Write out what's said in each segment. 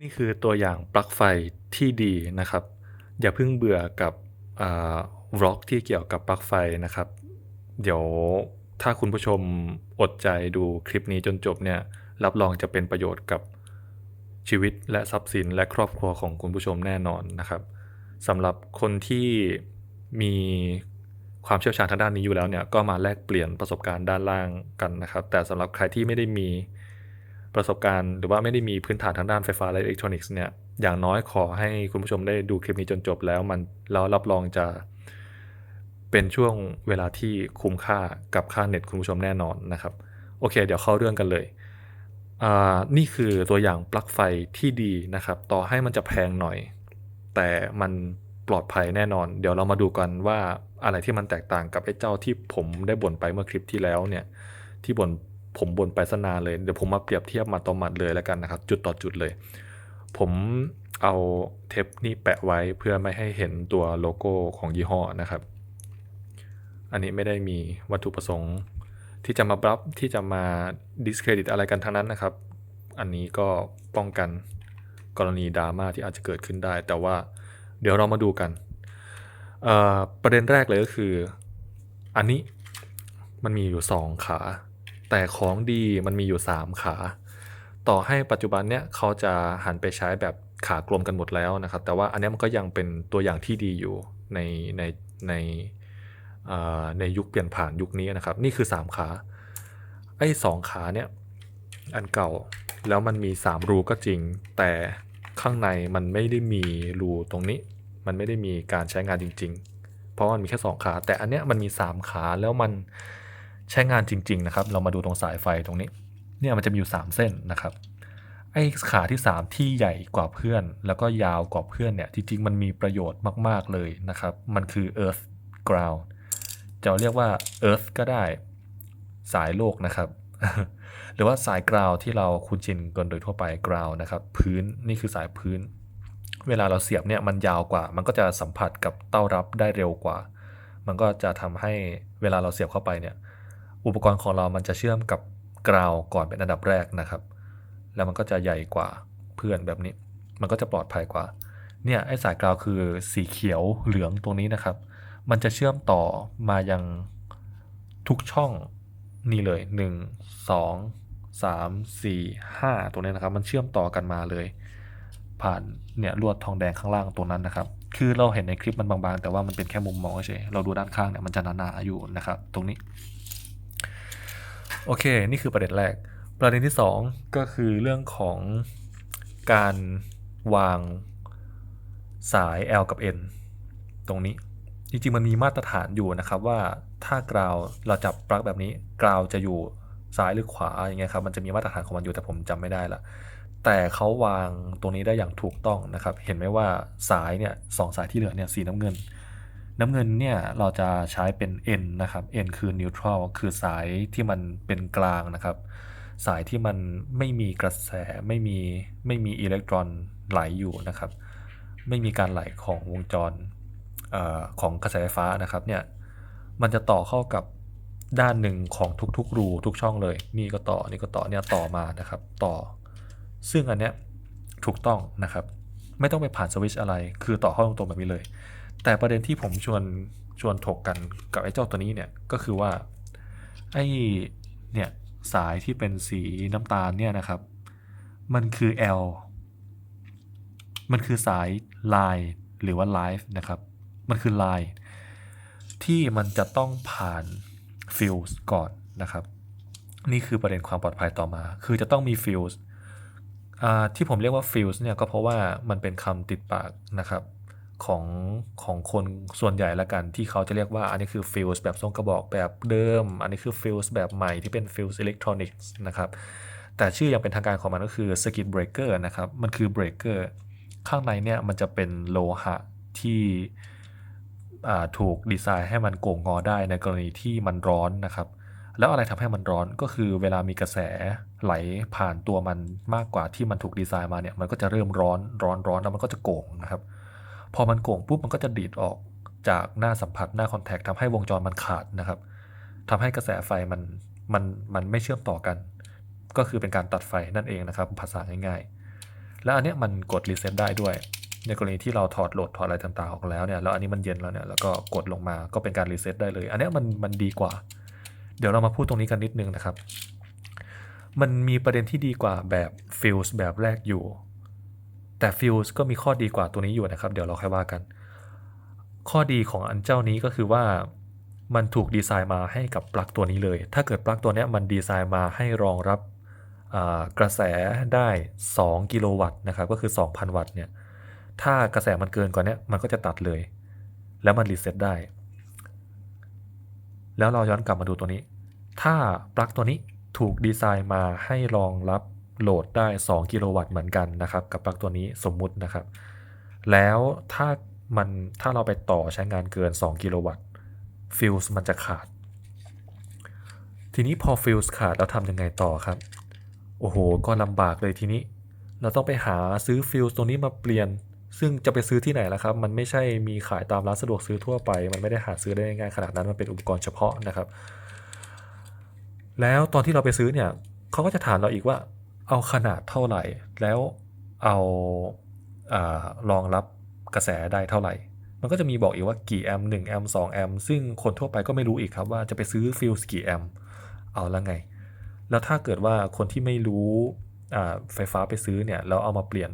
นี่คือตัวอย่างปลั๊กไฟที่ดีนะครับ อย่าเพิ่งเบื่อกับอ่าบล็อกที่เกี่ยวกับปลั๊กไฟนะครับ เดี๋ยวถ้าคุณผู้ชมอดใจดูคลิปนี้จนจบเนี่ยรับรองจะเป็นประโยชน์กับชีวิตและทรัพย์สินและครอบครัวของคุณผู้ชมแน่นอนนะครับสำหรับคนที่มีความเชี่ยวชาญทางด้านนี้อยู่แล้วเนี่ยก็มาแลกเปลี่ยนประสบการณ์ด้านล่างกันนะครับ แต่สำหรับใครที่ไม่ได้มี ประสบการณ์หรือว่าไม่ได้มีพื้นฐานทางด้านไฟฟ้าและอิเล็กทรอนิกส์เนี่ยอย่างน้อยขอให้คุณผู้ชมได้ดูคลิปนี้จนจบแล้วมันแล้วรับรองจะเป็นช่วงเวลาที่คุ้มค่ากับค่าเน็ตคุณผู้ชมแน่นอนนะครับ โอเค เดี๋ยวเข้าเรื่องกันเลยอ่านี่คือตัวอย่างปลั๊กไฟที่ดีนะครับ ต่อให้มันจะแพงหน่อย แต่มันปลอดภัยแน่นอน เดี๋ยวเรามาดูกันว่าอะไรที่มันแตกต่างกับไอ้เจ้าที่ผมได้บ่นไปเมื่อคลิปที่แล้วเนี่ยที่บ่น ผมบ่นไปสนานเลย เดี๋ยวผมมาเปรียบเทียบมาต่อมัดเลยแล้วกันนะครับ จุดต่อจุดเลย ผมเอาเทปนี่แปะไว้เพื่อไม่ให้เห็นตัวโลโก้ของยี่ห้อนะครับ อันนี้ไม่ได้มีวัตถุประสงค์ ที่จะมาบลับที่จะมา discredit อะไรกันทั้งนั้นนะครับ อันนี้ก็ป้องกันกรณีดราม่าที่อาจจะเกิดขึ้นได้ แต่ว่าเดี๋ยวเรามาดูกันเอ่อประเด็นแรกเลยก็คือ อันนี้มันมีอยู่ 2 ขา แต่ของดีมันมีอยู่ 3 ขา ต่อให้ปัจจุบันเนี้ยเขาจะหันไปใช้แบบขากลมกันหมดแล้วนะครับ แต่ว่าอันเนี้ยมันก็ยังเป็นตัวอย่างที่ดีอยู่ในในในในยุคเปลี่ยนผ่านยุคนี้นะครับ นี่คือ 3 ขาไอ้สองขาเนี่ยอันเก่าแล้วมันมี 3 รูก็จริง แต่ข้างในมันไม่ได้มีรูตรงนี้ มันไม่ได้มีการใช้งานจริง ๆ เพราะมันมีแค่ 2 ขา แต่อันเนี้ยมันมี 3 ขาแล้วมัน ใช้งานจริง ๆ นะครับ เรามาดูตรงสายไฟตรงนี้ เนี่ยมันจะมีอยู่ 3 เส้นนะครับ ไอ้ขาที่ 3 ที่ใหญ่กว่าเพื่อน แล้วก็ยาวกว่าเพื่อนเนี่ย จริง ๆ มันมีประโยชน์มาก ๆ เลยนะครับ มันคือ earth ground จะเรียกว่า earth ก็ได้ สายโลกนะครับ หรือว่าสายกราวที่เราคุ้นชินกันโดยทั่วไปกราวนะครับ พื้น นี่คือสายพื้น เวลาเราเสียบเนี่ยมันยาวกว่า มันก็จะสัมผัสกับเต้ารับได้เร็วกว่า มันก็จะทำให้เวลาเราเสียบเข้าไปเนี่ย อุปกรณ์ของเรามันจะเชื่อมกับกราวก่อนเป็นอันดับแรกนะครับ แล้วมันก็จะใหญ่กว่าเพื่อนแบบนี้ มันก็จะปลอดภัยกว่า เนี่ยไอ้สายกราวคือสีเขียวเหลืองตรงนี้นะครับ มันจะเชื่อมต่อมายังทุกช่องนี่เลย 1 2 3 4 5 ตัวนี้นะครับ มันเชื่อมต่อกันมาเลย ผ่านเนี่ยลวดทองแดงข้างล่างตรงนั้นนะครับ คือเราเห็นในคลิปมันบางๆ แต่ว่ามันเป็นแค่มุมมองเฉยเราดูด้านข้างเนี่ยมันจะหนาๆอยู่นะครับ ตรงนี้ โอเค นี่คือประเด็นแรก ประเด็นที่ 2 ก็คือเรื่องของการวางสาย L กับ N ตรงนี้ จริงๆ มันมีมาตรฐานอยู่นะครับว่าถ้ากราวเราจับปลั๊กแบบนี้กราวจะอยู่ซ้ายหรือขวาอย่างเงี้ยครับมันจะมีมาตรฐานของมันอยู่แต่ผมจำไม่ได้ละแต่เขาวางตรงนี้ได้อย่างถูกต้องนะครับ เห็นไหมว่าสายเนี่ยสองสายที่เหลือเนี่ยสีน้ำเงิน น้ำเงินเนี่ยเราจะใช้เป็น N นะครับ N คือ neutral คือสายที่มันเป็นกลางนะครับ สายที่มันไม่มีกระแสไม่มีไม่มีอิเล็กตรอนไหลอยู่นะครับ ไม่มีการไหลของวงจรออของกระแสไฟฟ้านะครับเนี่ยมันจะต่อเข้ากับด้านหนึ่งของทุกๆ รูทุกช่องเลย นี่ก็ต่อ นี่ก็ต่อ เนี่ยต่อมานะครับ ต่อ ซึ่งอันเนี้ยถูกต้องนะครับ ไม่ต้องไปผ่านสวิตช์อะไร คือต่อเข้าตรงๆแบบนี้เลย แต่ประเด็นที่ผมชวนชวนถกกันกับไอ้เจ้าตัวนี้เนี่ยก็คือว่าไอ้เนี่ยสายที่เป็นสีน้ำตาลเนี่ยนะครับ มันคือ L มันคือสายไลน์หรือว่าไลฟ์นะครับ มันคือไลน์ที่มันจะต้องผ่านฟิลส์ก่อนนะครับ นี่คือประเด็นความปลอดภัยต่อมา คือจะต้องมีฟิลส์ที่ผมเรียกว่าฟิลส์เนี่ยก็เพราะว่ามันเป็นคำติดปากนะครับ ของของคนส่วนใหญ่ละกัน ที่เขาจะเรียกว่าอันนี้คือฟิลส์แบบทรงกระบอกแบบเดิม อันนี้คือฟิลส์แบบใหม่ที่เป็นฟิลส์อิเล็กทรอนิกส์นะครับแต่ชื่อย่างเป็นทางการของมันก็คือสกิ t เบรกเกอร์นะครับมันคือเบรกเกอร์ข้างในเนี่ยมันจะเป็นโลหะที่ถูกดีไซน์ให้มันโก่งงอได้ในกรณีที่มันร้อนนะครับ แล้วอะไรทำให้มันร้อนก็คือเวลามีกระแสไหลผ่านตัวมันมากกว่าที่มันถูกดีไซน์มาเนี่ยมันก็จะเริ่มร้อนร้อนร้อนแล้วมันก็จะโก่งนะครับ พอมันโก่งปุ๊บมันก็จะดีดออกจากหน้าสัมผัสหน้าคอนแทคทำให้วงจรมันขาดนะครับทำให้กระแสไฟมันมันมันไม่เชื่อมต่อกัน ก็คือเป็นการตัดไฟนั่นเองนะครับ ภาษาง่ายๆ แล้วอันเนี้ยมันกดรีเซ็ตได้ด้วย ในกรณีที่เราถอดโหลดถอดอะไรต่างๆออกแล้วเนี่ยแล้วอันนี้มันเย็นแล้วเนี่ยแล้วก็กดลงมาก็เป็นการรีเซ็ตได้เลย อันเนี้ยมันมันดีกว่า เดี๋ยวเรามาพูดตรงนี้กันนิดนึงนะครับ มันมีประเด็นที่ดีกว่าแบบฟิลส์แบบแรกอยู่ แต่ฟิลส์ก็มีข้อดีกว่าตัวนี้อยู่นะครับ เดี๋ยวเราค่อยว่ากัน ข้อดีของอันเจ้านี้ก็คือว่ามันถูกดีไซน์มาให้กับปลั๊กตัวนี้เลย ถ้าเกิดปลั๊กตัวนี้มันดีไซน์มาให้รองรับกระแสได้ 2 กิโลวัตต์นะครับ ก็คือ 2,000 วัตต์เนี่ย ถ้ากระแสมันเกินกว่านี้มันก็จะตัดเลย แล้วมันรีเซ็ตได้ แล้วเราย้อนกลับมาดูตัวนี้ ถ้าปลั๊กตัวนี้ถูกดีไซน์มาให้รองรับ โหลดได้ 2 กิโลวัตต์เหมือนกันนะครับ กับปลั๊กตัวนี้สมมุตินะครับ แล้วถ้ามันถ้าเราไปต่อใช้งานเกิน 2 กิโลวัตต์ฟิลส์มันจะขาด ทีนี้พอฟิลส์ขาดแล้วทำยังไงต่อครับ โอ้โห ก็ลำบากเลยทีนี้ เราต้องไปหาซื้อฟิลส์ตรงนี้มาเปลี่ยน ซึ่งจะไปซื้อที่ไหนล่ะครับ มันไม่ใช่มีขายตามร้านสะดวกซื้อทั่วไป มันไม่ได้หาซื้อได้ง่ายขนาดนั้น มันเป็นอุปกรณ์เฉพาะนะครับ แล้วตอนที่เราไปซื้อเนี่ยเขาก็จะถามเราอีกว่า เอาขนาดเท่าไหร่ แล้วเอาอารองรับกระแสได้เท่าไหร่ มันก็จะมีบอกอีกว่ากี่แอมป์1แอมป์2แอมป์ซึ่งคนทั่วไปก็ไม่รู้อีกครับว่าจะไปซื้อฟิลส์กี่แอมป์เอาละไง แล้วถ้าเกิดว่าคนที่ไม่รู้ไฟฟ้าไปซื้อเนี่ยแล้วเอามาเปลี่ยน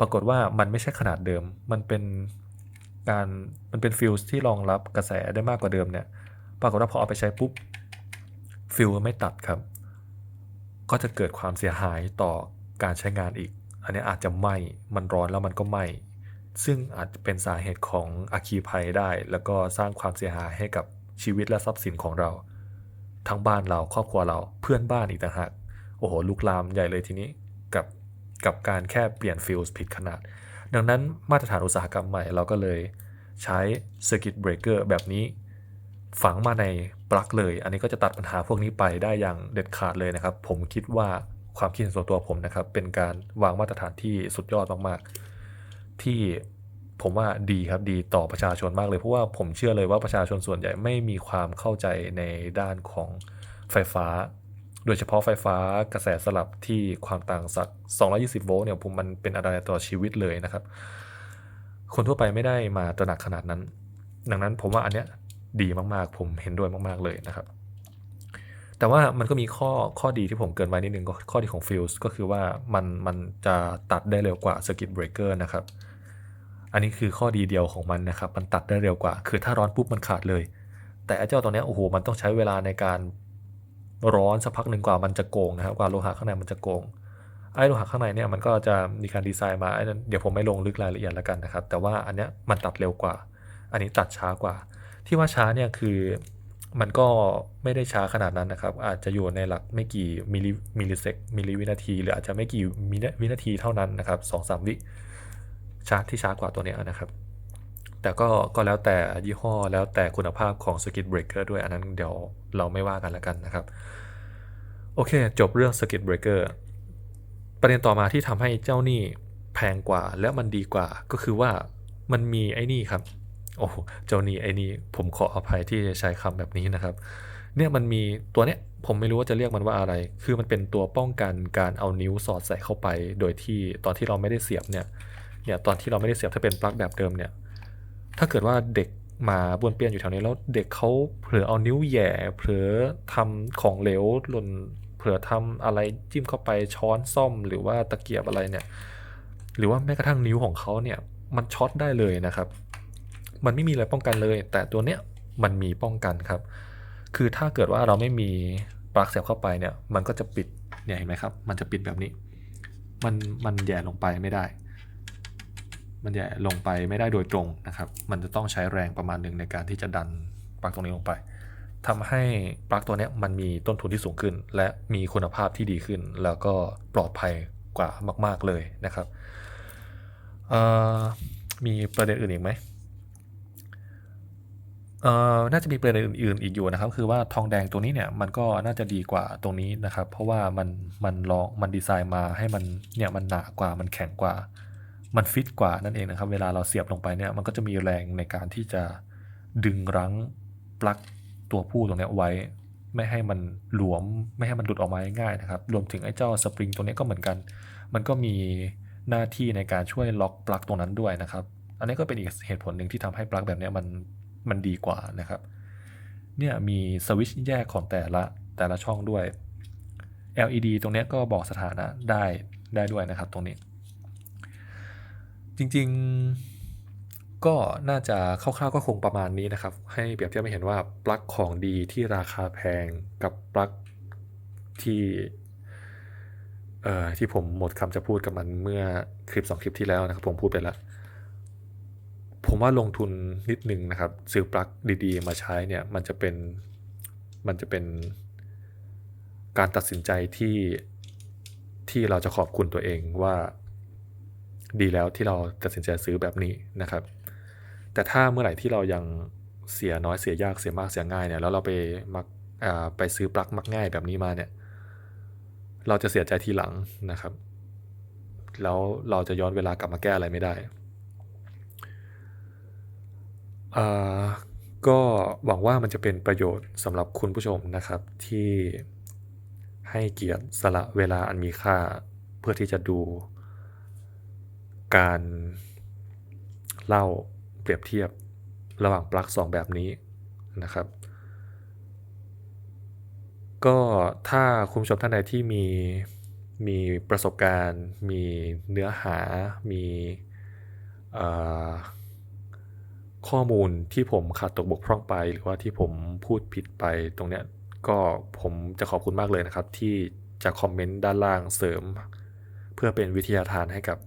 ปรากฏว่ามันไม่ใช่ขนาดเดิม มันเป็นการมันเป็นฟิลส์ที่รองรับกระแสได้มากกว่าเดิมเนี่ย ปรากฏว่าพอเอาไปใช้ปุ๊บฟิลไม่ตัดครับ ก็จะเกิดความเสียหายต่อการใช้งานอีก อันนี้อาจจะไหม้ มันร้อนแล้วมันก็ไหม้ ซึ่งอาจจะเป็นสาเหตุของอัคคีภัยได้ แล้วก็สร้างความเสียหายให้กับชีวิตและทรัพย์สินของเรา ทั้งบ้านเราครอบครัวเราเพื่อนบ้านอีกต่างหากโอ้โหลุกลามใหญ่เลยทีนี้กับกับการแค่เปลี่ยนฟิลส์ผิดขนาด ดังนั้นมาตรฐานอุตสาหกรรมใหม่เราก็เลยใช้ Circuit Breaker แบบนี้ ฝังมาในปลั๊กเลย อันนี้ก็จะตัดปัญหาพวกนี้ไปได้อย่างเด็ดขาดเลยนะครับ ผมคิดว่าความคิดเห็นส่วนตัวผมนะครับ เป็นการวางมาตรฐานที่สุดยอดมากๆ ที่ผมว่าดีครับดีต่อประชาชนมากเลย เพราะว่าผมเชื่อเลยว่าประชาชนส่วนใหญ่ไม่มีความเข้าใจในด้านของไฟฟ้า โดยเฉพาะไฟฟ้ากระแสสลับที่ความต่างสัก 220 โวลต์เนี่ยผมมันเป็นอะไรต่อชีวิตเลยนะครับ คนทั่วไปไม่ได้มาตระหนักขนาดนั้น ดังนั้นผมว่าอันเนี้ย ดีมากๆ ผมเห็นด้วยมากๆเลยนะครับ แต่ว่ามันก็มีข้อข้อดีที่ผมเกรินไว้นิดนึงก็ข้อดีของฟิลส์ก็คือว่ามันมันจะตัดได้เร็วกว่า Circuit Breaker นะครับ อันนี้คือข้อดีเดียวของมันนะครับ มันตัดได้เร็วกว่า คือถ้าร้อนปุ๊บมันขาดเลย แต่ไอ้เจ้าตัวนี้โอ้โหมันต้องใช้เวลาในการร้อนสักพักหนึ่งกว่ามันจะโกงนะครับกว่าโลหะข้างในมันจะโกงไอ้โลหะข้างในเนี่ยมันก็จะมีการดีไซน์มาไอ้นั้นเดี๋ยวผมไม่ลงลึกรายละเอียดแล้วกันนะครับ แต่ว่าอันเนี้ยมันตัดเร็วกว่า อันนี้ตัดช้ากว่า ที่ว่าช้าเนี่ยคือมันก็ไม่ได้ช้าขนาดนั้นนะครับ อาจจะอยู่ในหลักไม่กี่มิลลิมิลลิเซกมิลลิวินาที หรืออาจจะไม่กี่มิลวินาทีเท่านั้นนะครับสองสามวิชาร์จที่ช้ากว่าตัวเนี้ยนะครับ แต่ก็ก็แล้วแต่ยี่ห้อแล้วแต่คุณภาพของ Circuit Breaker ด้วยอันนั้นเดี๋ยวเราไม่ว่ากันแล้วกันนะครับ โอเค จบเรื่อง Circuit Breaker ประเด็นต่อมาที่ทำให้เจ้านี่แพงกว่าและมันดีกว่าก็คือว่ามันมีไอ้นี่ครับ โอ้เจ้านี่ไอ้นี่ผมขออภัยที่จะใช้คำแบบนี้นะครับ เนี่ยมันมีตัวเนี้ยผมไม่รู้ว่าจะเรียกมันว่าอะไร คือมันเป็นตัวป้องกันการเอานิ้วสอดใส่เข้าไป โดยที่ตอนที่เราไม่ได้เสียบเนี่ย เนี่ยตอนที่เราไม่ได้เสียบถ้าเป็นปลั๊กแบบเดิมเนี่ย ถ้าเกิดว่าเด็กมาบวนเปี้ยนอยู่แถวนี้แล้วเด็กเขาเผลอเอานิ้วแย่เผลอทำของเหลวหล่นเผลอทำอะไรจิ้มเข้าไปช้อนซ่อมหรือว่าตะเกียบอะไรเนี่ย หรือว่าแม้กระทั่งนิ้วของเขาเนี่ยมันช็อตได้เลยนะครับ มันไม่มีอะไรป้องกันเลย แต่ตัวเนี้ยมันมีป้องกันครับ คือถ้าเกิดว่าเราไม่มีปลั๊กเสียบเข้าไปเนี่ย มันก็จะปิดเนี่ยเห็นไหมครับ มันจะปิดแบบนี้ มันมันแย่ลงไปไม่ได้ มันแย่ลงไปไม่ได้โดยตรงนะครับ มันจะต้องใช้แรงประมาณหนึ่งในการที่จะดันปลั๊กตรงนี้ลงไปทำให้ปลั๊กตัวเนี้ยมันมีต้นทุนที่สูงขึ้น และมีคุณภาพที่ดีขึ้น แล้วก็ปลอดภัยกว่ามาก ๆเลยนะครับมีประเด็นอื่นอีกไหม เอ่อน่าจะมีประเด็นอื่นๆอีกอยู่นะครับ คือว่าทองแดงตัวนี้เนี่ยมันก็น่าจะดีกว่าตรงนี้นะครับ เพราะว่ามันมันลองมันดีไซน์มาให้มันเนี่ยมันหนากว่ามันแข็งกว่า มันฟิตกว่านั่นเองนะครับ เวลาเราเสียบลงไปเนี่ยมันก็จะมีแรงในการที่จะดึงรั้งปลั๊กตัวผู้ตรงนี้ไว้ ไม่ให้มันหลวมไม่ให้มันหลุดออกมาง่ายนะครับ รวมถึงไอ้เจ้าสปริงตัวนี้ก็เหมือนกัน มันก็มีหน้าที่ในการช่วยล็อกปลั๊กตรงนั้นด้วยนะครับ อันนี้ก็เป็นอีกเหตุผลหนึ่งที่ทำให้ปลั๊กแบบนี้มัน มันดีกว่านะครับ เนี่ยมีสวิตช์แยกของแต่ละแต่ละช่องด้วย LED ตรงนี้ก็บอกสถานะได้ได้ด้วยนะครับตรงนี้ จริงๆก็น่าจะคร่าวๆก็คงประมาณนี้นะครับ ให้เปรียบเทียบให้เห็นว่าปลั๊กของดีที่ราคาแพงกับปลั๊กที่เอ่อที่ผมหมดคำจะพูดกับมันเมื่อคลิป 2 คลิปที่แล้วนะครับ ผมพูดไปแล้ว ว่าลงทุนนิดนึงนะครับ ซื้อปลั๊กดีๆ มาใช้เนี่ยมันจะเป็นมันจะเป็นการตัดสินใจที่ที่เราจะขอบคุณตัวเองว่าดีแล้วที่เราตัดสินใจซื้อแบบนี้นะครับ แต่ถ้าเมื่อไหร่ที่เรายังเสียน้อยเสียยากเสียมากเสียง่ายเนี่ยแล้วเราไปมักอ่าไปซื้อปลั๊กมักง่ายแบบนี้มาเนี่ย เราจะเสียใจทีหลังนะครับ แล้วเราจะย้อนเวลากลับมาแก้อะไรไม่ได้ ก็หวังว่ามันจะเป็นประโยชน์สำหรับคุณผู้ชมนะครับที่ให้เกียรติสละเวลาอันมีค่าเพื่อที่จะดูการเล่าเปรียบเทียบระหว่างปลั๊กสองแบบนี้นะครับ ก็ถ้าคุณผู้ชมท่านใดที่มีมีประสบการณ์ มีเนื้อหา มีเอ่อ ข้อมูลที่ผมขาดตกบกพร่องไป หรือว่าที่ผมพูดผิดไปตรงเนี้ยก็ผมจะขอบคุณมากเลยนะครับ ที่จะคอมเมนต์ด้านล่างเสริม เพื่อเป็นวิทยาทานให้กับ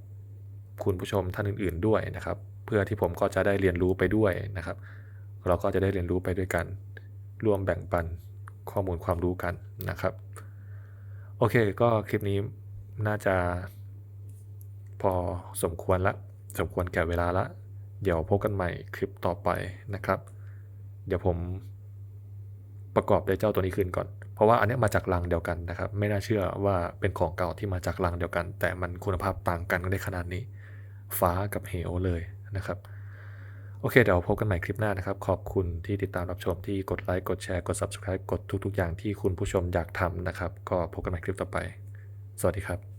คุณผู้ชมท่านอื่น ๆด้วยนะครับ เพื่อที่ผมก็จะได้เรียนรู้ไปด้วยนะครับ เราก็จะได้เรียนรู้ไปด้วยกัน ร่วมแบ่งปันข้อมูลความรู้กันนะครับ โอเคก็คลิปนี้น่าจะพอสมควรละ สมควรแก่เวลาละ เดี๋ยวพบกันใหม่คลิปต่อไปนะครับ เดี๋ยวผมประกอบด้วยเจ้าตัวนี้ขึ้นก่อน เพราะว่าอันนี้มาจากลังเดียวกันนะครับ ไม่น่าเชื่อว่าเป็นของเก่าที่มาจากลังเดียวกัน แต่มันคุณภาพต่างกันได้ขนาดนี้ ฟ้ากับเหวเลยนะครับ โอเค เดี๋ยวพบกันใหม่คลิปหน้านะครับ ขอบคุณที่ติดตามรับชมที่กดไลค์กดแชร์กด Subscribe กดทุก ๆ อย่างที่คุณผู้ชมอยากทำนะครับ ก็พบกันใหม่คลิปต่อไป สวัสดีครับ